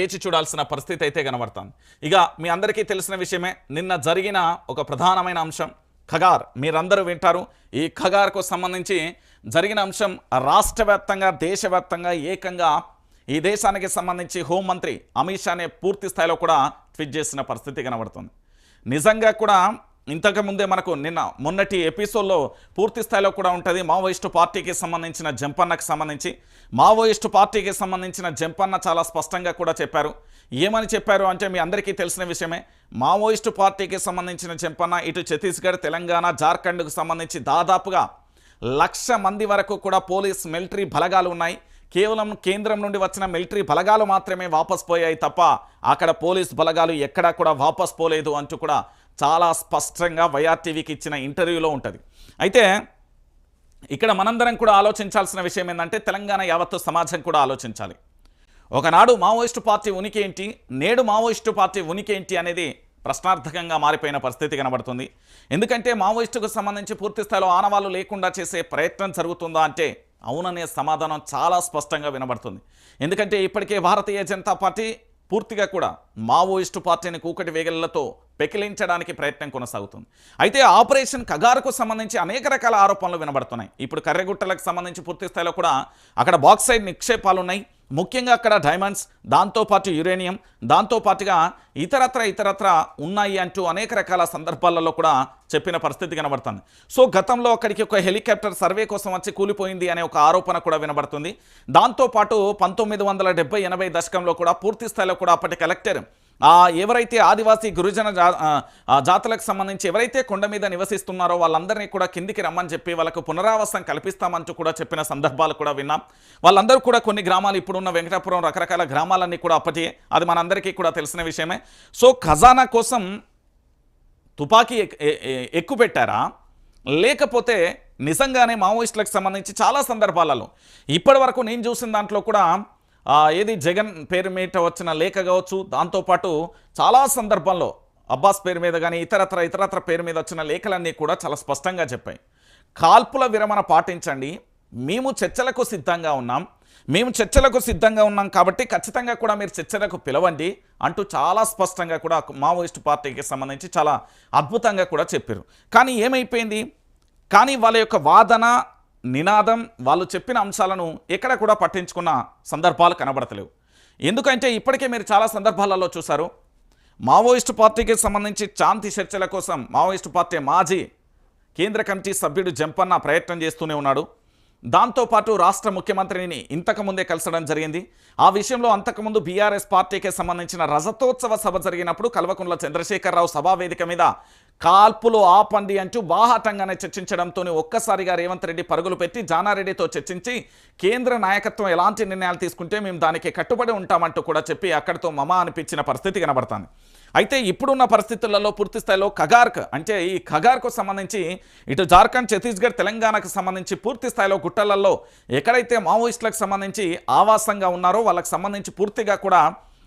వేచి చూడాల్సిన పరిస్థితి అయితే కనబడుతుంది. ఇక మీ అందరికీ తెలిసిన విషయమే నిన్న జరిగిన ఒక ప్రధానమైన అంశం ఖగార్. మీరందరూ వింటారు. ఈ ఖగార్కు సంబంధించి జరిగిన అంశం రాష్ట్ర వ్యాప్తంగా దేశవ్యాప్తంగా ఏకంగా ఈ దేశానికి సంబంధించి హోంమంత్రి అమిత్ షానే పూర్తి స్థాయిలో కూడా ట్వీట్ చేసిన పరిస్థితి కనబడుతుంది. నిజంగా కూడా ఇంతకు ముందే మనకు నిన్న మొన్నటి ఎపిసోడ్లో పూర్తి స్థాయిలో కూడా ఉంటుంది. మావోయిస్టు పార్టీకి సంబంధించిన జంపన్నకు సంబంధించి. మావోయిస్టు పార్టీకి సంబంధించిన జంపన్న చాలా స్పష్టంగా కూడా చెప్పారు. ఏమని చెప్పారు అంటే మీ అందరికీ తెలిసిన విషయమే. మావోయిస్టు పార్టీకి సంబంధించిన జంపన్న ఇటు ఛత్తీస్గఢ్ తెలంగాణ జార్ఖండ్కు సంబంధించి దాదాపుగా లక్ష మంది వరకు కూడా పోలీస్ మిలిటరీ బలగాలు ఉన్నాయి. కేవలం కేంద్రం నుండి వచ్చిన మిలిటరీ బలగాలు మాత్రమే వాపస్ పోయాయి తప్ప అక్కడ పోలీస్ బలగాలు ఎక్కడా కూడా వాపస్ పోలేదు అంటూ కూడా చాలా స్పష్టంగా వైఆర్టీవీకి ఇచ్చిన ఇంటర్వ్యూలో ఉంటుంది. అయితే ఇక్కడ మనందరం కూడా ఆలోచించాల్సిన విషయం ఏంటంటే తెలంగాణ యావత్తు సమాజం కూడా ఆలోచించాలి. ఒకనాడు మావోయిస్టు పార్టీ ఉనికి ఏంటి నేడు మావోయిస్టు పార్టీ ఉనికి ఏంటి అనేది ప్రశ్నార్థకంగా మారిపోయిన పరిస్థితి కనబడుతుంది. ఎందుకంటే మావోయిస్టుకు సంబంధించి పూర్తి స్థాయిలో ఆనవాళ్ళు లేకుండా చేసే ప్రయత్నం జరుగుతుందా అంటే అవుననే సమాధానం చాలా స్పష్టంగా వినబడుతుంది. ఎందుకంటే ఇప్పటికే భారతీయ జనతా పార్టీ పూర్తిగా కూడా మావోయిస్టు పార్టీని కూకటి వేగలతో పెకిలించడానికి ప్రయత్నం కొనసాగుతుంది. అయితే ఆపరేషన్ కగారుకు సంబంధించి అనేక రకాల ఆరోపణలు వినబడుతున్నాయి. ఇప్పుడు కర్రెగుట్టలకు సంబంధించి పూర్తి స్థాయిలో కూడా అక్కడ బాక్సైడ్ నిక్షేపాలు ఉన్నాయి ముఖ్యంగా అక్కడ డైమండ్స్ దాంతోపాటు యురేనియం దాంతోపాటుగా ఇతరత్ర ఇతరత్ర ఉన్నాయి అంటూ అనేక రకాల సందర్భాలలో కూడా చెప్పిన పరిస్థితి కనబడుతుంది. సో గతంలో అక్కడికి ఒక హెలికాప్టర్ సర్వే కోసం వచ్చి కూలిపోయింది అనే ఒక ఆరోపణ కూడా వినబడుతుంది. దాంతోపాటు పంతొమ్మిది వందల డెబ్బై ఎనభై దశకంలో కూడా పూర్తి స్థాయిలో కూడా అప్పటి కలెక్టర్ ఎవరైతే ఆదివాసీ గురుజన జా జాతులకు సంబంధించి ఎవరైతే కొండ మీద నివసిస్తున్నారో వాళ్ళందరినీ కూడా కిందికి రమ్మని చెప్పి వాళ్ళకు పునరావాసం కల్పిస్తామంటూ కూడా చెప్పిన సందర్భాలు కూడా విన్నాం. వాళ్ళందరూ కూడా కొన్ని గ్రామాలు ఇప్పుడున్న వెంకటాపురం రకరకాల గ్రామాలన్నీ కూడా అప్పటి అది మనందరికీ కూడా తెలిసిన విషయమే. సో ఖజానా కోసం తుపాకీ ఎక్కుపెట్టారా? పెట్టారా లేకపోతే నిజంగానే మావోయిస్టులకు సంబంధించి చాలా సందర్భాలలో ఇప్పటి వరకు నేను చూసిన దాంట్లో కూడా ఏది జగన్ పేరు మీద వచ్చిన లేఖ కావచ్చు దాంతోపాటు చాలా సందర్భాల్లో అబ్బాస్ పేరు మీద కానీ ఇతరత్ర ఇతరత్ర పేరు మీద వచ్చిన లేఖలన్నీ కూడా చాలా స్పష్టంగా చెప్పాయి. కాల్పుల విరమణ పాటించండి. మేము చర్చలకు సిద్ధంగా ఉన్నాం. మేము చర్చలకు సిద్ధంగా ఉన్నాం కాబట్టి ఖచ్చితంగా కూడా మీరు చర్చలకు పిలవండి అంటూ చాలా స్పష్టంగా కూడా మావోయిస్టు పార్టీకి సంబంధించి చాలా అద్భుతంగా కూడా చెప్పారు. కానీ ఏమైపోయింది? కానీ వాళ్ళ యొక్క వాదన నినాదం వాళ్ళు చెప్పిన అంశాలను ఎక్కడ కూడా పట్టించుకున్న సందర్భాలు కనబడతలేవు. ఎందుకంటే ఇప్పటికే మీరు చాలా సందర్భాలలో చూశారు. మావోయిస్టు పార్టీకి సంబంధించి శాంతి చర్చల కోసం మావోయిస్టు పార్టీ మాజీ కేంద్ర కమిటీ సభ్యుడు జంపన్న ప్రయత్నం చేస్తూనే ఉన్నాడు. దాంతోపాటు రాష్ట్ర ముఖ్యమంత్రిని ఇంతకుముందే కలసడం జరిగింది. ఆ విషయంలో అంతకుముందు బీఆర్ఎస్ పార్టీకి సంబంధించిన రజతోత్సవ సభ జరిగినప్పుడు కల్వకుంట్ల చంద్రశేఖరరావు సభా వేదిక మీద కాల్పులు ఆపండి అంటూ బాహాటంగానే చర్చించడంతో ఒక్కసారిగా రేవంత్ రెడ్డి పరుగులు పెట్టి జానారెడ్డితో చర్చించి కేంద్ర నాయకత్వం ఎలాంటి నిర్ణయాలు తీసుకుంటే మేము దానికి కట్టుబడి ఉంటామంటూ కూడా చెప్పి అక్కడితో మమ అనిపించిన పరిస్థితి కనబడుతుంది. అయితే ఇప్పుడున్న పరిస్థితులలో పూర్తి స్థాయిలో ఖగార్క్ అంటే ఈ ఖగార్కు సంబంధించి ఇటు జార్ఖండ్ ఛత్తీస్గఢ్ తెలంగాణకు సంబంధించి పూర్తి స్థాయిలో గుట్టలలో ఎక్కడైతే మావోయిస్టులకు సంబంధించి ఆవాసంగా ఉన్నారో వాళ్ళకి సంబంధించి పూర్తిగా కూడా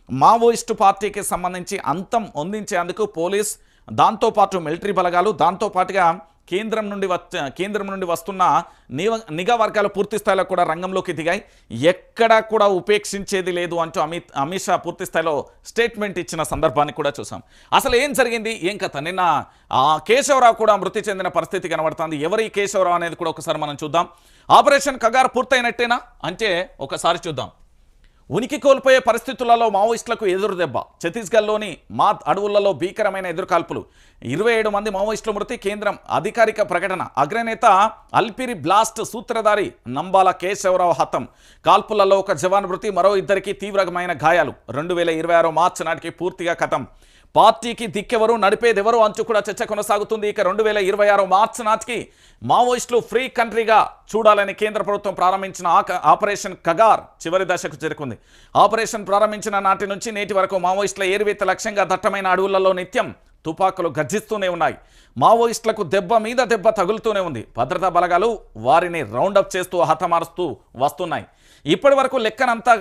మావోయిస్టు పార్టీకి సంబంధించి అంతం అందించేందుకు పోలీస్ దాంతోపాటు మిలిటరీ బలగాలు దాంతోపాటుగా కేంద్రం నుండి వచ్చ కేంద్రం నుండి వస్తున్న నివ నిఘా వర్గాలు పూర్తి స్థాయిలో కూడా రంగంలోకి దిగాయి. ఎక్కడా కూడా ఉపేక్షించేది లేదు అంటూ అమిత్ అమిత్ షా పూర్తి స్థాయిలో స్టేట్మెంట్ ఇచ్చిన సందర్భాన్ని కూడా చూసాం. అసలు ఏం జరిగింది? ఏం కథ? నిన్న ఆ, కేశవరావు కూడా మృతి చెందిన పరిస్థితి కనబడుతుంది. ఎవరి కేశవరావు అనేది కూడా ఒకసారి మనం చూద్దాం. ఆపరేషన్ కగారు పూర్తయినట్టేనా? అంటే ఒకసారి చూద్దాం. ఉనికి కోల్పోయే పరిస్థితులలో మావోయిస్టులకు ఎదురు దెబ్బ. ఛత్తీస్గఢ్లోని మాత్ అడవులలో భీకరమైన ఎదురుకాల్పులు. ఇరవై ఏడు మంది మావోయిస్టుల మృతి కేంద్రం అధికారిక ప్రకటన. అగ్రనేత అల్పిరి బ్లాస్ట్ సూత్రధారి నంబాల కేశవరావు హతం. కాల్పులలో ఒక జవాన్ మృతి మరో ఇద్దరికి తీవ్రమైన గాయాలు. రెండు వేల ఇరవై ఆరు మార్చి నాటికి పూర్తిగా కథం. పార్టీకి దిక్కెవరు నడిపేదెవరు అంచు కూడా చర్చ కొనసాగుతుంది. ఇక రెండు వేల ఇరవై ఆరు మార్చి నాటికి మావోయిస్టులు ఫ్రీ కంట్రీగా చూడాలని కేంద్ర ప్రభుత్వం ప్రారంభించిన ఆపరేషన్ కగార్ చివరి దశకు చేరుకుంది. ఆపరేషన్ ప్రారంభించిన నాటి నుంచి నేటి వరకు మావోయిస్టుల ఏరువేత లక్ష్యంగా దట్టమైన అడవులలో నిత్యం తుపాకులు గర్జిస్తూనే ఉన్నాయి. మావోయిస్టులకు దెబ్బ మీద దెబ్బ తగులుతూనే ఉంది. భద్రతా బలగాలు వారిని రౌండప్ చేస్తూ హతమారుస్తూ వస్తున్నాయి. ఇప్పటి వరకు లెక్కనంతా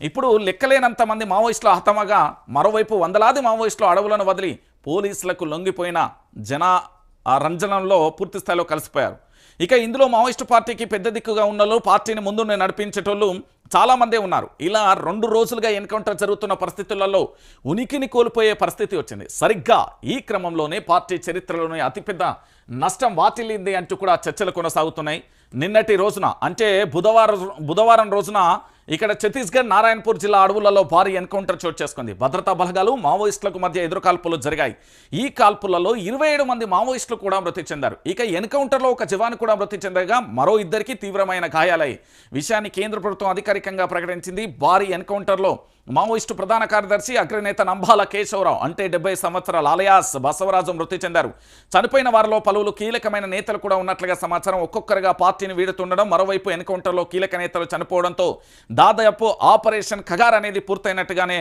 ఇప్పుడు లెక్కలేనంత మంది మావోయిస్టులు హతమగా మరోవైపు వందలాది మావోయిస్టులు అడవులను వదిలి పోలీసులకు లొంగిపోయిన జన ఆ రంజనంలో పూర్తి స్థాయిలో కలిసిపోయారు. ఇక ఇందులో మావోయిస్టు పార్టీకి పెద్ద దిక్కుగా ఉన్న పార్టీని ముందు నడిపించేటోళ్ళు చాలామందే ఉన్నారు. ఇలా రెండు రోజులుగా ఎన్కౌంటర్ జరుగుతున్న పరిస్థితులలో ఉనికిని కోల్పోయే పరిస్థితి వచ్చింది. సరిగ్గా ఈ క్రమంలోనే పార్టీ చరిత్రలోనే అతిపెద్ద నష్టం వాటిల్లింది అంటూ కూడా చర్చలు కొనసాగుతున్నాయి. నిన్నటి రోజున అంటే బుధవారం బుధవారం రోజున ఇక్కడ ఛత్తీస్గఢ్ నారాయణపూర్ జిల్లా అడవులలో భారీ ఎన్కౌంటర్ చోటు చేసుకుంది. భద్రతా బలగాలు మావోయిస్టులకు మధ్య ఎదురు కాల్పులు జరిగాయి. ఈ కాల్పులలో ఇరవై మంది మావోయిస్టులు కూడా మృతి చెందారు. ఇక ఎన్కౌంటర్లో ఒక జవాను కూడా మృతి చెందగా మరో ఇద్దరికి తీవ్రమైన గాయాలయ్యాయి. విషయాన్ని కేంద్ర ప్రభుత్వం అధికారికంగా ప్రకటించింది. భారీ ఎన్కౌంటర్లో మావోయిస్టు ప్రధాన కార్యదర్శి అగ్రనేత నంబాల కేశవరావు అంటే డెబ్బై సంవత్సరాల అలయాస్ బసవరాజు మృతి చెందారు. చనిపోయిన వారిలో పలువురు కీలకమైన నేతలు కూడా ఉన్నట్లుగా సమాచారం. ఒక్కొక్కరుగా పార్టీని వీడుతుండడం మరోవైపు ఎన్కౌంటర్లో కీలక నేతలు చనిపోవడంతో దాదాపు ఆపరేషన్ ఖగార్ అనేది పూర్తయినట్టుగానే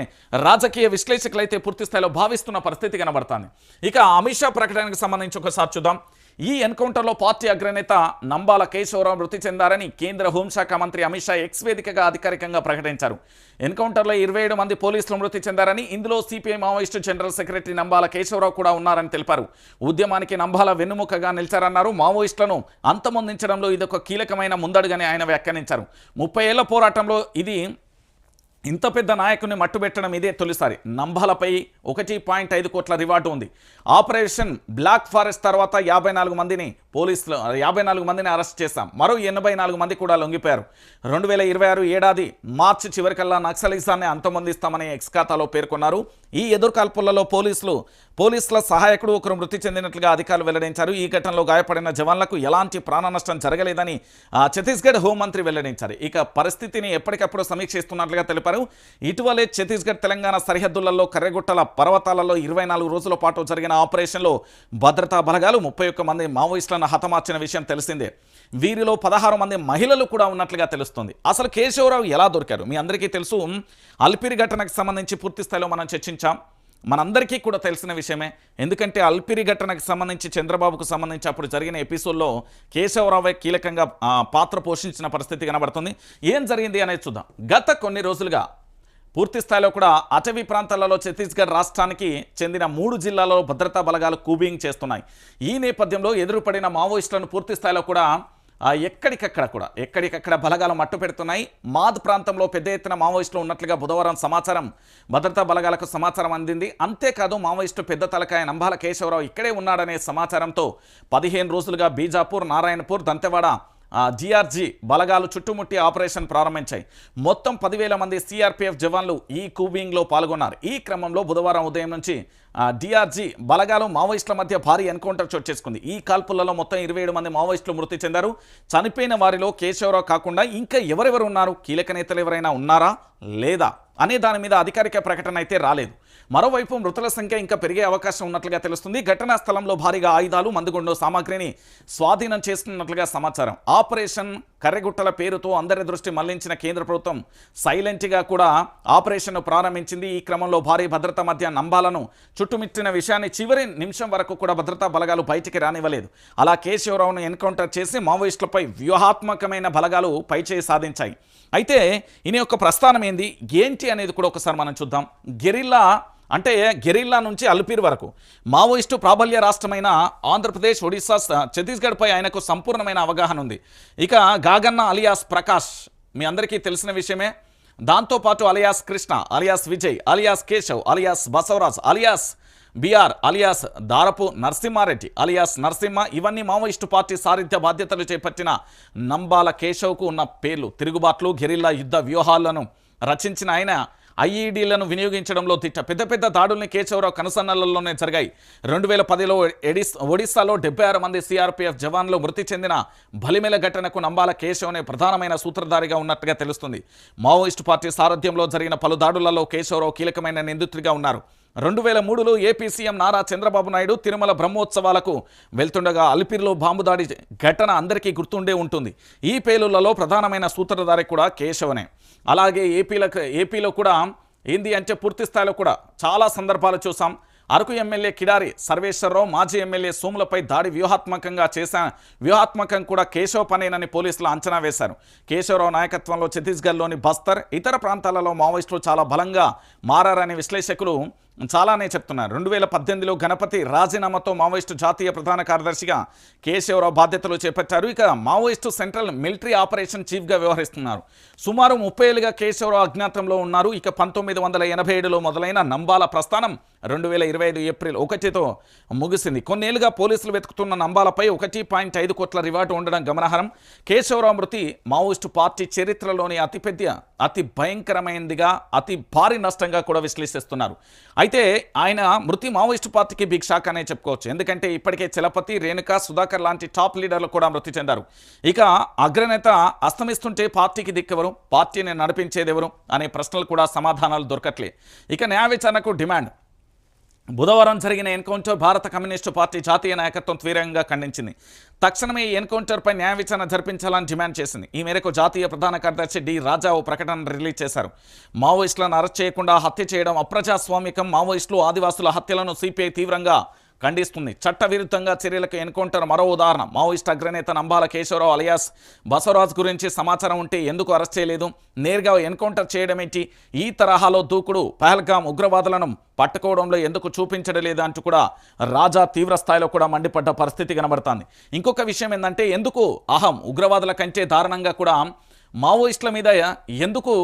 రాజకీయ విశ్లేషకులైతే పూర్తి స్థాయిలో భావిస్తున్న పరిస్థితి కనబడుతుంది. ఇక అమిత్ షా ప్రకటనకు సంబంధించి ఒకసారి చూద్దాం. ఈ ఎన్కౌంటర్లో పార్టీ అగ్రనేత నంబాల కేశవరావు మృతి చెందారని కేంద్ర హోంశాఖ మంత్రి అమిత్ షా ఎక్స్ వేదికగా అధికారికంగా ప్రకటించారు. ఎన్కౌంటర్లో ఇరవై మంది పోలీసులు మృతి చెందారని ఇందులో CPI Maoist general secretary Nambala Keshavarao కూడా ఉన్నారని తెలిపారు. ఉద్యమానికి నంబాల వెన్నుముకగా నిలిచారన్నారు. మావోయిస్టులను అంతమొందించడంలో ఇదొక కీలకమైన ముందడుగని ఆయన వ్యాఖ్యానించారు. ముప్పై ఏళ్ళ పోరాటంలో ఇది ఇంత పెద్ద నాయకుని మట్టుబెట్టడం ఇదే తొలిసారి. నంబాలపై ఒకటి పాయింట్ ఐదు కోట్ల రివార్డు ఉంది. ఆపరేషన్ బ్లాక్ ఫారెస్ట్ తర్వాత యాభై నాలుగు మందిని పోలీసులు యాభై నాలుగు మందిని అరెస్ట్ చేశాం. మరో ఎనభై నాలుగు మంది కూడా లొంగిపోయారు. రెండు వేల ఇరవై ఆరు ఏడాది మార్చి చివరికల్లా నక్సలిజాన్ని అంతమొందిస్తామని ఎక్స్ ఖాతాలో పేర్కొన్నారు. ఈ ఎదుర్కాల్పులలో పోలీసులు పోలీసుల సహాయకుడు ఒకరు మృతి చెందినట్లుగా అధికారులు వెల్లడించారు. ఈ ఘటనలో గాయపడిన జవాన్లకు ఎలాంటి ప్రాణ నష్టం జరగలేదని ఆ, ఛత్తీస్గఢ్ హోంమంత్రి వెల్లడించారు. ఇక పరిస్థితిని ఎప్పటికప్పుడు సమీక్షిస్తున్నట్లుగా తెలిపారు. ఇటీవలే ఛత్తీస్గఢ్ తెలంగాణ సరిహద్దులలో కర్రెగుట్టల పర్వతాలలో ఇరవై నాలుగు రోజుల పాటు జరిగిన ఆపరేషన్లో భద్రతా బలగాలు ముప్పై ఒక్క మంది మావోయిస్టులను హతమార్చిన విషయం తెలిసిందే. వీరిలో పదహారు మంది మహిళలు కూడా ఉన్నట్లుగా తెలుస్తుంది. అసలు కేశవరావు ఎలా దొరికారు? మీ అందరికీ తెలుసు. అల్పిరి ఘటనకు సంబంధించి పూర్తి స్థాయిలో మనం చర్చించాం. మనందరికీ కూడా తెలిసిన విషయమే. ఎందుకంటే అల్పిరి ఘటనకు సంబంధించి చంద్రబాబుకు సంబంధించి అప్పుడు జరిగిన ఎపిసోడ్లో కేశవరావే కీలకంగా పాత్ర పోషించిన పరిస్థితి కనబడుతుంది. ఏం జరిగింది అనేది చూద్దాం. గత కొన్ని రోజులుగా పూర్తి స్థాయిలో కూడా అటవీ ప్రాంతాలలో ఛత్తీస్గఢ్ రాష్ట్రానికి చెందిన మూడు జిల్లాలో భద్రతా బలగాలు కూబింగ్ చేస్తున్నాయి. ఈ నేపథ్యంలో ఎదురుపడిన మావోయిస్టులను పూర్తి స్థాయిలో కూడా ఎక్కడికక్కడ కూడా ఎక్కడికక్కడ బలగాలు మట్టు పెడుతున్నాయి. మాద్ ప్రాంతంలో పెద్ద ఎత్తున మావోయిస్టులు ఉన్నట్లుగా బుధవారం సమాచారం భద్రతా బలగాలకు సమాచారం అందింది. అంతేకాదు మావోయిస్టు పెద్ద తలకాయ నంబాల కేశవరావు ఇక్కడే ఉన్నాడనే సమాచారంతో పదిహేను రోజులుగా బీజాపూర్ నారాయణపూర్ దంతెవాడ జీఆర్జీ బలగాలు చుట్టుముట్టి ఆపరేషన్ ప్రారంభించాయి. మొత్తం పదివేల మంది సిఆర్పిఎఫ్ జవాన్లు ఈ కూబింగ్లో పాల్గొన్నారు. ఈ క్రమంలో బుధవారం ఉదయం నుంచి డిఆర్జీ బలగాలు మావోయిస్టుల మధ్య భారీ ఎన్కౌంటర్ చోటు చేసుకుంది. ఈ కాల్పులలో మొత్తం ఇరవై ఏడు మంది మావోయిస్టులు మృతి చెందారు. చనిపోయిన వారిలో కేశవరావు కాకుండా ఇంకా ఎవరెవరు ఉన్నారు? కీలక నేతలు ఎవరైనా ఉన్నారా? లేదా? అనే దాని మీద అధికారిక ప్రకటన అయితే రాలేదు. మరోవైపు మృతుల సంఖ్య ఇంకా పెరిగే అవకాశం ఉన్నట్లుగా తెలుస్తుంది. ఘటనా స్థలంలో భారీగా ఆయుధాలు మందుగుండు సామాగ్రిని స్వాధీనం చేసుకున్నట్లుగా సమాచారం. ఆపరేషన్ కర్రెగుట్టల పేరుతో అందరి దృష్టి మళ్ళించిన కేంద్ర ప్రభుత్వం సైలెంట్గా కూడా ఆపరేషన్ను ప్రారంభించింది. ఈ క్రమంలో భారీ భద్రత మధ్య నంబాలను చుట్టుమిట్టిన విషయాన్ని చివరి నిమిషం వరకు కూడా భద్రతా బలగాలు బయటికి రానివ్వలేదు. అలా కేశవరావును ఎన్కౌంటర్ చేసి మావోయిస్టులపై వ్యూహాత్మకమైన బలగాలు పైచేయి సాధించాయి. అయితే ఈయన యొక్క ప్రస్థానం ఏంది? ఏంటి అనేది కూడా ఒకసారి మనం చూద్దాం. గెరిల్లా అంటే గెరిల్లా నుంచి అల్పీర్ వరకు. మావోయిస్టు ప్రాబల్య రాష్ట్రమైన ఆంధ్రప్రదేశ్ ఒడిశా ఛత్తీస్గఢ్పై ఆయనకు సంపూర్ణమైన అవగాహన ఉంది. ఇక గాగన్న అలియాస్ ప్రకాష్ మీ అందరికీ తెలిసిన విషయమే. దాంతోపాటు alias Krishna alias Vijay alias Keshav alias Basavaraj alias BR alias Darapu Narasimhareddy alias Narasimha ఇవన్నీ మావోయిస్టు పార్టీ సారథ్య బాధ్యతలు చేపట్టిన నంబాల కేశవ్కు ఉన్న పేర్లు తిరుగుబాట్లు గెరిల్లా యుద్ధ వ్యూహాలను రచించిన ఆయన ఐఈడీలను వినియోగించడంలో తిట్ట. పెద్ద పెద్ద దాడుల్ని కేశవరావు కనుసన్నలలోనే జరిగాయి. రెండు వేల పదిలో ఎడిస్ ఒడిస్సాలో డెబ్బై ఆరు మంది సిఆర్పిఎఫ్ జవాన్లు మృతి చెందిన బలిమెల ఘటనకు నంబాల కేశవనే ప్రధానమైన సూత్రధారిగా ఉన్నట్టుగా తెలుస్తుంది. మావోయిస్టు పార్టీ సారథ్యంలో జరిగిన పలు దాడులలో కేశవరావు కీలకమైన నిందితుడిగా ఉన్నారు. రెండు వేల మూడులో ఏపీ సీఎం నారా చంద్రబాబు నాయుడు తిరుమల బ్రహ్మోత్సవాలకు వెళ్తుండగా అలిపిరిలో బాంబు దాడి ఘటన అందరికీ గుర్తుండే ఉంటుంది. ఈ పేలులలో ప్రధానమైన సూత్రధారి కూడా కేశవనే. అలాగే ఏపీలకు ఏపీలో కూడా ఏంది అంటే పూర్తి స్థాయిలో కూడా చాలా సందర్భాలు చూసాం. అరకు ఎమ్మెల్యే కిడారి సర్వేశ్వరరావు మాజీ ఎమ్మెల్యే సోములపై దాడి వ్యూహాత్మకంగా చేశా వ్యూహాత్మకం కూడా కేశవ్ పనేనని పోలీసులు అంచనా వేశారు. కేశవరావు నాయకత్వంలో ఛత్తీస్గఢ్లోని బస్తర్ ఇతర ప్రాంతాలలో మావోయిస్టులు చాలా బలంగా మారని విశ్లేషకులు చాలానే చెప్తున్నారు. రెండు వేల పద్దెనిమిదిలో గణపతి రాజీనామాతో మావోయిస్టు జాతీయ ప్రధాన కార్యదర్శిగా కేశవరావు బాధ్యతలు చేపట్టారు. ఇక మావోయిస్టు సెంట్రల్ మిలిటరీ ఆపరేషన్ చీఫ్గా వ్యవహరిస్తున్నారు. సుమారు ముప్పై ఏళ్ళుగా కేశవరావు అజ్ఞాతంలో ఉన్నారు. ఇక పంతొమ్మిది వందల ఎనభై ఏడులో మొదలైన నంబాల ప్రస్థానం రెండు వేల ఇరవై ఐదు ఏప్రిల్ ఒకటితో ముగిసింది. కొన్నేళ్ళుగా పోలీసులు వెతుకుతున్న నంబాలపై ఒకటి పాయింట్ ఐదు కోట్ల రివార్డు ఉండడం గమనార్హం. కేశవరావు మృతి మావోయిస్టు పార్టీ చరిత్రలోని అతిపెద్ద అతి భయంకరమైనదిగా అతి భారీ నష్టంగా కూడా విశ్లేషిస్తున్నారు. అయితే ఆయన మృతి మావోయిస్టు పార్టీకి బిగ్ షాక్ అనే చెప్పుకోవచ్చు. ఎందుకంటే ఇప్పటికే చలపతి రేణుక సుధాకర్ లాంటి టాప్ లీడర్లు కూడా మృతి చెందారు. ఇక అగ్రనేత అస్తమిస్తుంటే పార్టీకి దిక్కెవరు? పార్టీని నడిపించేదెవరు? అనే ప్రశ్నలు కూడా సమాధానాలు దొరకట్లే. ఇక న్యాయ విచారణకు డిమాండ్. బుధవారం జరిగిన ఎన్కౌంటర్ భారత కమ్యూనిస్టు పార్టీ జాతీయ నాయకత్వం తీవ్రంగా ఖండించింది. తక్షణమే ఈ ఎన్కౌంటర్పై న్యాయ విచారణ జరిపించాలని డిమాండ్ చేసింది. ఈ మేరకు జాతీయ ప్రధాన కార్యదర్శి డి. రాజా ఓ ప్రకటన రిలీజ్ చేశారు. మావోయిస్టులను అరెస్ట్ చేయకుండా హత్య చేయడం అప్రజాస్వామికం. మావోయిస్టులు ఆదివాసుల హత్యలను సిపిఐ తీవ్రంగా ఖండిస్తుంది. చట్టవిరుద్ధంగా చర్యలకు ఎన్కౌంటర్ మరో ఉదాహరణ. మావోయిస్ట్ అగ్రనేత నంబాల కేశవరావు అలియాస్ బసవరాజ్ గురించి సమాచారం ఉంటే ఎందుకు అరెస్ట్ చేయలేదు? నేరుగా ఎన్కౌంటర్ చేయడమేంటి? ఈ తరహాలో దూకుడు పహల్గాం ఉగ్రవాదులను పట్టుకోవడంలో ఎందుకు చూపించడం లేదు అంటూ కూడా రాజా తీవ్ర స్థాయిలో కూడా మండిపడ్డ పరిస్థితి కనబడుతుంది. ఇంకొక విషయం ఏంటంటే ఎందుకు అహం ఉగ్రవాదుల కంటే దారుణంగా కూడా మావోయిస్టుల మీద ఎందుకు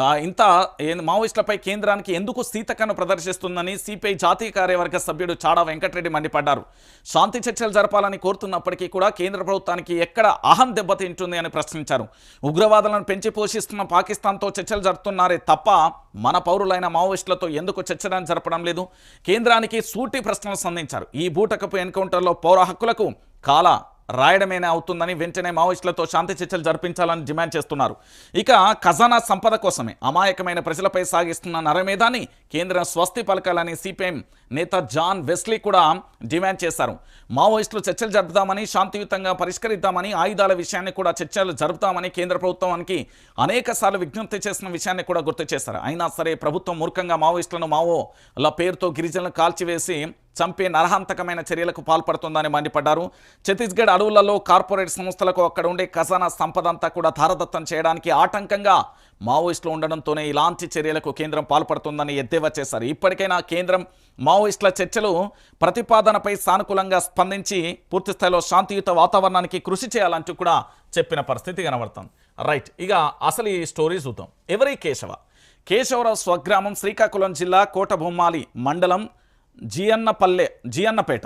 ఇంత ఏ- మావోయిస్టులపై కేంద్రానికి ఎందుకు సీతకను ప్రదర్శిస్తుందని సిపిఐ జాతీయ కార్యవర్గ సభ్యుడు చాడా వెంకటరెడ్డి మండిపడ్డారు. శాంతి చర్చలు జరపాలని కోరుతున్నప్పటికీ కూడా కేంద్ర ప్రభుత్వానికి ఎక్కడ అహం దెబ్బతింటుంది అని ప్రశ్నించారు. ఉగ్రవాదులను పెంచి పోషిస్తున్న పాకిస్తాన్తో చర్చలు జరుపుతున్నారే తప్ప మన పౌరులైన మావోయిస్టులతో ఎందుకు చర్చలను జరపడం లేదు? కేంద్రానికి సూటి ప్రశ్నలు సంధించారు. ఈ బూటకపు ఎన్కౌంటర్లో పౌర హక్కులకు కాల రాయడమేనే అవుతుందని వెంటనే మావోయిస్టులతో శాంతి చర్చలు జరిపించాలని డిమాండ్ చేస్తున్నారు. ఇక ఖజానా సంపద కోసమే అమాయకమైన ప్రజలపై సాగిస్తున్న నరమేధాన్ని కేంద్రం స్వస్తి పలకాలని సిపిఎం నేత జాన్ వెస్లీ కూడా డిమాండ్ చేశారు. మావోయిస్టులు చర్చలు జరుపుదామని శాంతియుతంగా పరిష్కరిద్దామని ఆయుధాల విషయాన్ని కూడా చర్చలు జరుపుతామని కేంద్ర ప్రభుత్వానికి అనేక సార్లు విజ్ఞప్తి చేసిన విషయాన్ని కూడా గుర్తు చేశారు. అయినా సరే ప్రభుత్వం మూర్ఖంగా మావోయిస్టులను మావోల పేరుతో గిరిజనులను కాల్చివేసి చంపే నరహంతకమైన చర్యలకు పాల్పడుతుందని మండిపడ్డారు. ఛత్తీస్గఢ్ అడవులలో కార్పొరేట్ సంస్థలకు అక్కడ ఉండే ఖజానా సంపద అంతా కూడా ధారదత్తం చేయడానికి ఆటంకంగా మావోయిస్టులు ఉండడంతోనే ఇలాంటి చర్యలకు కేంద్రం పాల్పడుతుందని ఎద్దేవా చేశారు. ఇప్పటికైనా కేంద్రం మావోయిస్టుల చర్చలు ప్రతిపాదనపై సానుకూలంగా స్పందించి పూర్తిస్థాయిలో శాంతియుత వాతావరణానికి కృషి చేయాలంటూ కూడా చెప్పిన పరిస్థితి కనబడుతుంది. రైట్ ఇక అసలు ఈ స్టోరీ చూద్దాం. ఎవరి కేశవ? కేశవరావు స్వగ్రామం శ్రీకాకుళం జిల్లా కోటబొమ్మాలి మండలం జియన్నపల్లె జియన్నపేట.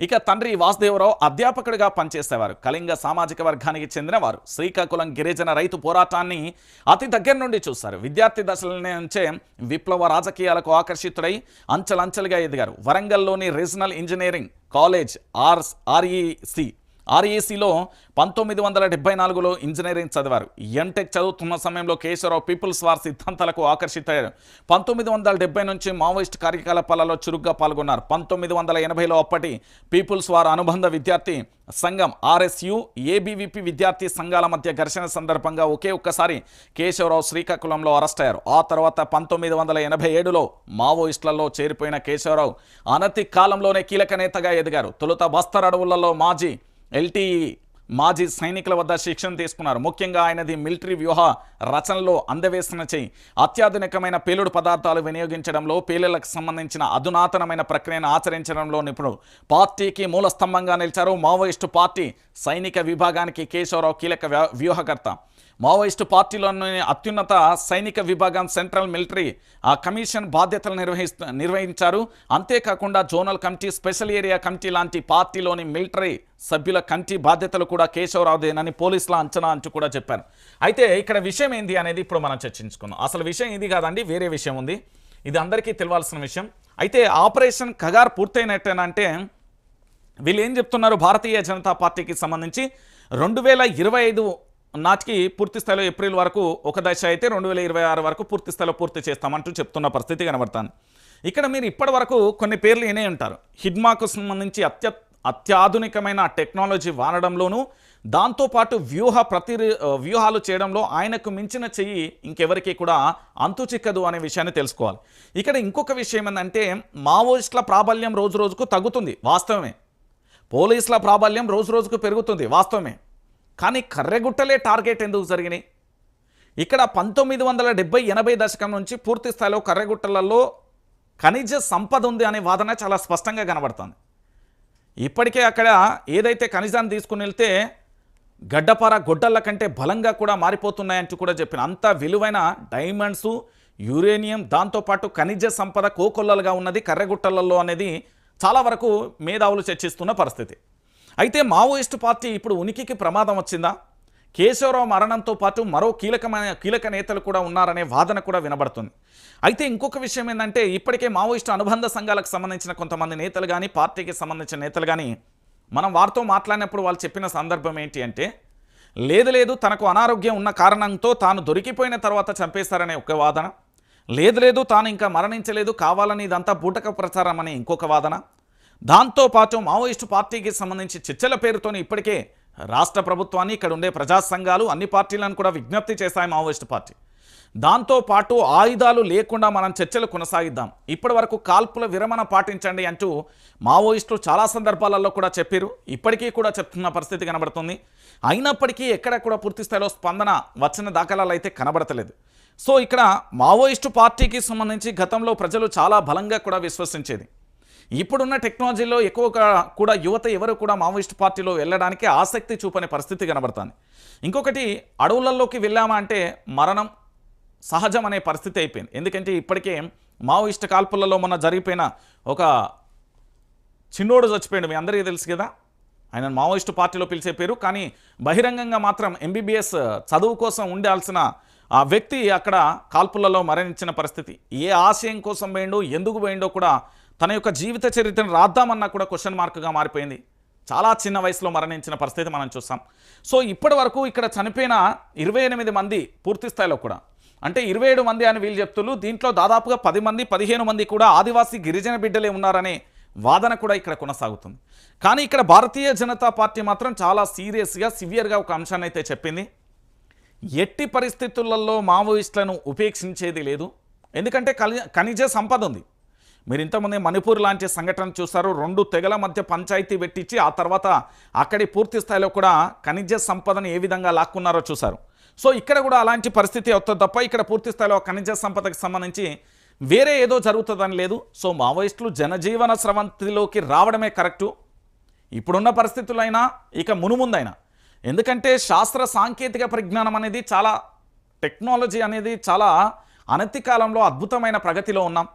ఇక తండ్రి వాసుదేవరావు అధ్యాపకుడిగా పనిచేసేవారు. కళింగ సామాజిక వర్గానికి చెందినవారు. శ్రీకాకుళం గిరిజన రైతు పోరాటాన్ని అతి దగ్గర నుండి చూశారు. విద్యార్థి దశల నుంచే విప్లవ రాజకీయాలకు ఆకర్షితుడై అంచెలంచెలుగా ఎదిగారు. వరంగల్లోని రీజనల్ ఇంజనీరింగ్ కాలేజ్ ఆర్స్ ఆర్ఈసి ఆర్ఈసీలో పంతొమ్మిది వందల డెబ్బై నాలుగులో ఇంజనీరింగ్ చదివారు. ఎంటెక్ చదువుతున్న సమయంలో కేశవరావు పీపుల్స్ వార్ సిద్ధాంతాలకు ఆకర్షితయ్యారు పంతొమ్మిది వందల డెబ్బై నుంచి మావోయిస్ట్ కార్యకలాపాలలో చురుగ్గా పాల్గొన్నారు. పంతొమ్మిది వందల ఎనభైలో అప్పటి పీపుల్స్ వార్ అనుబంధ విద్యార్థి సంఘం ఆర్ఎస్యు ఏబీవీపీ విద్యార్థి సంఘాల మధ్య ఘర్షణ సందర్భంగా ఒకే ఒక్కసారి కేశవరావు శ్రీకాకుళంలో అరెస్ట్ అయ్యారు. ఆ తర్వాత పంతొమ్మిది వందల ఎనభై ఏడులో మావోయిస్టులలో చేరిపోయిన కేశవరావు అనతి కాలంలోనే కీలక నేతగా ఎదిగారు. తొలుత బస్తర్ అడవులలో మాజీ ఎల్టీఈ మాజీ సైనికుల వద్ద శిక్షణ తీసుకున్నారు. ముఖ్యంగా ఆయనది మిలిటరీ వ్యూహ రచనలో అందవేసిన చేయి. అత్యాధునికమైన పేలుడు పదార్థాలు వినియోగించడంలో పేలులకు సంబంధించిన అధునాతనమైన ప్రక్రియను ఆచరించడంలో నిపుణుడు. పార్టీకి మూల స్తంభంగా నిలిచారు మావోయిస్టు పార్టీ సైనిక విభాగానికి కేశవరావు కీలక వ్య- వ్యూహకర్త. మావోయిస్టు పార్టీలోని అత్యున్నత సైనిక విభాగం సెంట్రల్ మిలిటరీ ఆ కమిషన్ బాధ్యతలు నిర్వహిస్తు నిర్వహించారు. అంతేకాకుండా zonal committee special area committee లాంటి పార్టీలోని మిలిటరీ సభ్యుల కమిటీ బాధ్యతలు కూడా కేశవరావుదేనని పోలీసుల అంచనా అంటూ కూడా చెప్పారు. అయితే ఇక్కడ విషయం ఏంది అనేది ఇప్పుడు మనం చర్చించుకుందాం. అసలు విషయం ఇది కాదండి వేరే విషయం ఉంది. ఇది అందరికీ తెలియాల్సిన విషయం. అయితే ఆపరేషన్ కగార్ పూర్తయినట్టేనంటే వీళ్ళు ఏం చెప్తున్నారు? భారతీయ జనతా పార్టీకి సంబంధించి రెండు వేల ఇరవై ఐదు నాటికి పూర్తి స్థాయిలో ఏప్రిల్ వరకు ఒక దశ అయితే రెండు వేల ఇరవై ఆరు వరకు పూర్తి స్థాయిలో పూర్తి చేస్తామంటూ చెప్తున్న పరిస్థితి కనబడతాను ఇక్కడ మీరు ఇప్పటి వరకు కొన్ని పేర్లు వినే ఉంటారు. హిడ్మాకు సంబంధించి అత్య అత్యాధునికమైన టెక్నాలజీ వాడడంలోనూ దాంతోపాటు వ్యూహ ప్రతి వ్యూహాలు చేయడంలో ఆయనకు మించిన చెయ్యి ఇంకెవరికి కూడా అంతు చిక్కదు అనే విషయాన్ని తెలుసుకోవాలి. ఇక్కడ ఇంకొక విషయం ఏంటంటే మావోయిస్టుల ప్రాబల్యం రోజు రోజుకు తగ్గుతుంది వాస్తవమే. పోలీసుల ప్రాబల్యం రోజు రోజుకు పెరుగుతుంది వాస్తవమే. కానీ కర్రెగుట్టలే టార్గెట్ ఎందుకు జరిగినాయి? ఇక్కడ పంతొమ్మిది వందల డెబ్బై ఎనభై దశకం నుంచి పూర్తి స్థాయిలో కర్రెగుట్టలలో ఖనిజ సంపద ఉంది అనే వాదన చాలా స్పష్టంగా కనబడుతుంది. ఇప్పటికే అక్కడ ఏదైతే ఖనిజాన్ని తీసుకుని వెళ్తే గడ్డపార గొడ్డళ్ళ కంటే బలంగా కూడా మారిపోతున్నాయంటూ కూడా చెప్పిన అంత విలువైన డైమండ్స్ యురేనియం దాంతోపాటు ఖనిజ సంపద కోకొల్లలుగా ఉన్నది కర్రెగుట్టలలో అనేది చాలా వరకు మేధావులు చర్చిస్తున్న పరిస్థితి. అయితే మావోయిస్టు పార్టీ ఇప్పుడు ఉనికికి ప్రమాదం వచ్చిందా? కేశవరావు మరణంతో పాటు మరో కీలకమైన కీలక నేతలు కూడా ఉన్నారనే వాదన కూడా వినబడుతుంది. అయితే ఇంకొక విషయం ఏంటంటే ఇప్పటికే మావోయిస్టు అనుబంధ సంఘాలకు సంబంధించిన కొంతమంది నేతలు కానీ పార్టీకి సంబంధించిన నేతలు కానీ మనం వారితో మాట్లాడినప్పుడు వాళ్ళు చెప్పిన సందర్భం ఏంటి అంటే లేదు లేదు తనకు అనారోగ్యం ఉన్న కారణంతో తాను దొరికిపోయిన తర్వాత చంపేశారనే ఒక వాదన. లేదు లేదు తాను ఇంకా మరణించలేదు కావాలని ఇదంతా బూటక ప్రచారం అనే ఇంకొక వాదన. దాంతోపాటు మావోయిస్టు పార్టీకి సంబంధించి చర్చల పేరుతోని ఇప్పటికే రాష్ట్ర ప్రభుత్వాన్ని ఇక్కడ ఉండే ప్రజా సంఘాలు అన్ని పార్టీలను కూడా విజ్ఞప్తి చేశాయి మావోయిస్టు పార్టీ. దాంతోపాటు ఆయుధాలు లేకుండా మనం చర్చలు కొనసాగిద్దాం. ఇప్పటి వరకు కాల్పుల విరమణ పాటించండి అంటూ మావోయిస్టులు చాలా సందర్భాలలో కూడా చెప్పారు. ఇప్పటికీ కూడా చెప్తున్న పరిస్థితి కనబడుతుంది. అయినప్పటికీ ఎక్కడ కూడా పూర్తి స్థాయిలో స్పందన వచ్చిన దాఖలాలు అయితే కనబడతలేదు. సో ఇక్కడ మావోయిస్టు పార్టీకి సంబంధించి గతంలో ప్రజలు చాలా బలంగా కూడా విశ్వసించేది. ఇప్పుడున్న టెక్నాలజీలో ఎక్కువగా కూడా యువత ఎవరు కూడా మావోయిస్ట్ పార్టీలో వెళ్ళడానికి ఆసక్తి చూపని పరిస్థితి కనబడుతుంది. ఇంకొకటి అడవులలోకి వెళ్ళామా అంటే మరణం సహజం అనే పరిస్థితి అయిపోయింది. ఎందుకంటే ఇప్పటికే మావోయిస్ట్ కాల్పులలో మొన్న జరిగిపోయిన ఒక చిన్నోడు చచ్చిపోయాడు. మీ అందరికీ తెలుసు కదా ఆయన మావోయిస్టు పార్టీలో పిలిచే పేరు. కానీ బహిరంగంగా మాత్రం ఎంబీబీఎస్ చదువు కోసం ఉండాల్సిన ఆ వ్యక్తి అక్కడ కాల్పులలో మరణించిన పరిస్థితి. ఏ ఆశయం కోసం పోయిండో ఎందుకు పోయిండో కూడా తన యొక్క జీవిత చరిత్రను రాద్దామన్నా కూడా క్వశ్చన్ మార్క్గా మారిపోయింది. చాలా చిన్న వయసులో మరణించిన పరిస్థితి మనం చూస్తాం. సో ఇప్పటి వరకు ఇక్కడ చనిపోయిన ఇరవై ఎనిమిది మంది పూర్తి స్థాయిలో కూడా అంటే ఇరవై ఏడు మంది అని వీళ్ళు చెప్తున్నారు దీంట్లో దాదాపుగా పది మంది పదిహేను మంది కూడా ఆదివాసీ గిరిజన బిడ్డలే ఉన్నారనే వాదన కూడా ఇక్కడ కొనసాగుతుంది. కానీ ఇక్కడ భారతీయ జనతా పార్టీ మాత్రం చాలా సీరియస్గా సివియర్గా ఒక అంశాన్ని అయితే చెప్పింది. ఎట్టి పరిస్థితులలో మావోయిస్టులను ఉపేక్షించేది లేదు. ఎందుకంటే ఖనిజ సంపద ఉంది. మీరు ఇంతమంది మణిపూర్ లాంటి సంఘటన చూశారు. రెండు తెగల మధ్య పంచాయతీ పెట్టించి ఆ తర్వాత అక్కడి పూర్తి స్థాయిలో కూడా ఖనిజ సంపదను ఏ విధంగా లాక్కున్నారో చూశారు. సో ఇక్కడ కూడా అలాంటి పరిస్థితి అవుతుంది తప్ప ఇక్కడ పూర్తి స్థాయిలో ఖనిజ సంపదకు సంబంధించి వేరే ఏదో జరుగుతుందని లేదు. సో మావోయిస్టులు జనజీవన స్రవంతిలోకి రావడమే కరెక్టు. ఇప్పుడున్న పరిస్థితులైనా ఇక మునుముందైనా. ఎందుకంటే శాస్త్ర సాంకేతిక పరిజ్ఞానం అనేది చాలా టెక్నాలజీ అనేది చాలా అనతి కాలంలో అద్భుతమైన ప్రగతిలో ఉన్నాం.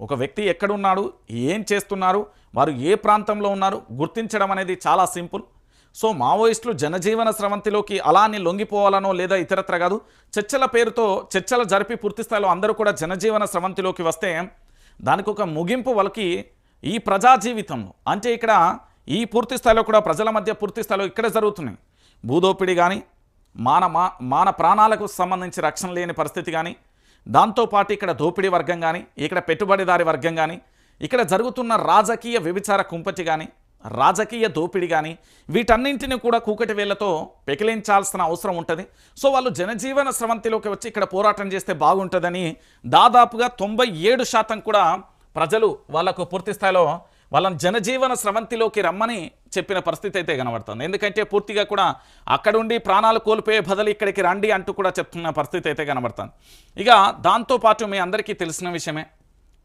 ఒక వ్యక్తి ఎక్కడున్నాడు ఏం చేస్తున్నారు వారు ఏ ప్రాంతంలో ఉన్నారు గుర్తించడం అనేది చాలా సింపుల్. సో మావోయిస్టులు జనజీవన స్రవంతిలోకి అలానే లొంగిపోవాలనో లేదా ఇతరత్ర కాదు చర్చల పేరుతో చర్చలు జరిపి పూర్తి స్థాయిలో అందరూ కూడా జనజీవన స్రవంతిలోకి వస్తే దానికి ఒక ముగింపు వాళ్ళకి ఈ ప్రజా జీవితంలో అంటే ఇక్కడ ఈ పూర్తి స్థాయిలో కూడా ప్రజల మధ్య పూర్తి స్థాయిలో ఇక్కడ జరుగుతున్నాయి. భూదోపిడి కానీ మాన మా- మాన ప్రాణాలకు సంబంధించి రక్షణ లేని పరిస్థితి కానీ దాంతోపాటు ఇక్కడ దోపిడీ వర్గం కానీ ఇక్కడ పెట్టుబడిదారి వర్గం కానీ ఇక్కడ జరుగుతున్న రాజకీయ వ్యభిచార కుంపటి కానీ రాజకీయ దోపిడీ కానీ వీటన్నింటిని కూడా కూకటి వేళ్ళతో పెకిలించాల్సిన అవసరం ఉంటుంది. సో వాళ్ళు జనజీవన స్రవంతిలోకి వచ్చి ఇక్కడ పోరాటం చేస్తే బాగుంటుందని దాదాపుగా తొంభై ఏడు శాతం కూడా ప్రజలు వాళ్ళకు పూర్తి స్థాయిలో వాళ్ళని జనజీవన స్రవంతిలోకి రమ్మని చెప్పిన పరిస్థితి అయితే కనబడుతుంది. ఎందుకంటే పూర్తిగా కూడా అక్కడుండి ప్రాణాలు కోల్పోయే బదులు ఇక్కడికి రండి అంటూ కూడా చెప్తున్న పరిస్థితి అయితే కనబడుతుంది. ఇక దాంతోపాటు మీ అందరికీ తెలిసిన విషయమే.